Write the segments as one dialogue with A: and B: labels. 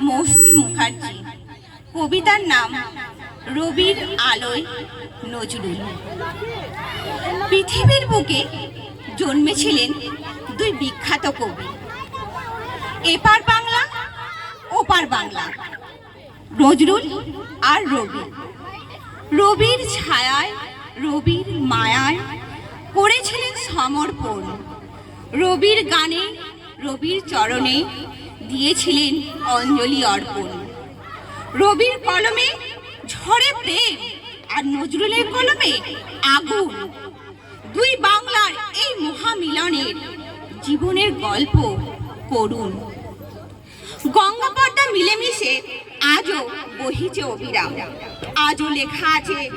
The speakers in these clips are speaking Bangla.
A: মৌসুমী মুখার্জি। কবিতার নাম রবির আলোয় নজরুল। পৃথিবীর বুকে জন্মেছিলেন দুই বিখ্যাত কবি। এপার বাংলা, ওপার বাংলা। নজরুল আর রবি। রবির ছায়ায়, রবির মায়ায় করেছিলেন সমর্পণ। রবির গানে, রবির চরণে দিয়েছিলেন অঞ্জলি অর্পণ। রবির কলমে ঝড়ে প্রেম আর নজরুলের কলমে আগুন। দুই বাংলার এই মহামিলনের জীবনের গল্প করুন। গঙ্গাপদ্মা মিলেমিশে আজও বহিছে অবিরাম। আজও লেখা আছে,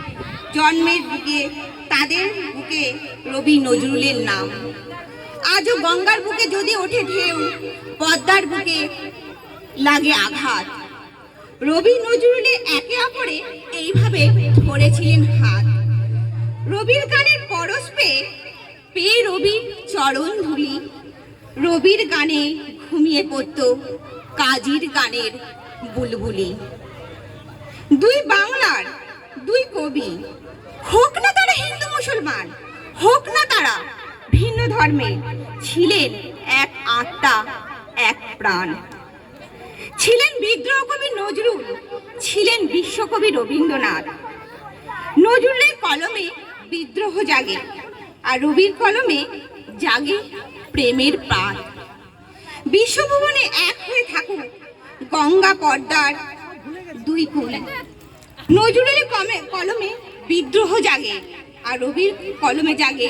A: জন্মের বুকে, তাদের বুকে রবি নজরুলের নাম। আজও গঙ্গার বুকে যদি ওঠে ঢেউ, পদ্মার বুকে লাগে আঘাত। রবি নজরুলে একে অপরে এইভাবে ধরেছিলেন হাত। রবির গানের পরশ পেয়ে পেয়ে রবির চরণ ধুলি। রবির গানে ঘুমিয়ে পড়তো কাজীর গানের বুলবুলি। দুই বাংলার দুই কবি, হোক না তারা হিন্দু মুসলমান, হোক না তারা ভিন্ন ধর্মে ছিলেন এক আত্মা, এক প্রাণ। ছিলেন বিদ্রোহ কবি নজরুল, ছিলেন বিশ্বকবি রবীন্দ্রনাথ। নজরুলের কলমে বিদ্রোহ জাগে আর রবির কলমে জাগে প্রেমের পাত। বিশ্বভুবনে এক হয়ে থাকুক গঙ্গা পর্দার দুই কুল নজরুলের কলমে বিদ্রোহ জাগে আর রবির কলমে জাগে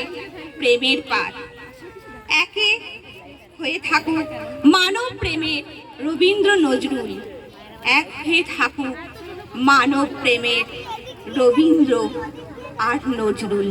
A: প্রেমের পাঠ। একে হয়ে থাকুক মানব প্রেমের রবীন্দ্র নজরুল। এক হয়ে থাকুক মানব প্রেমের রবীন্দ্র আর নজরুল।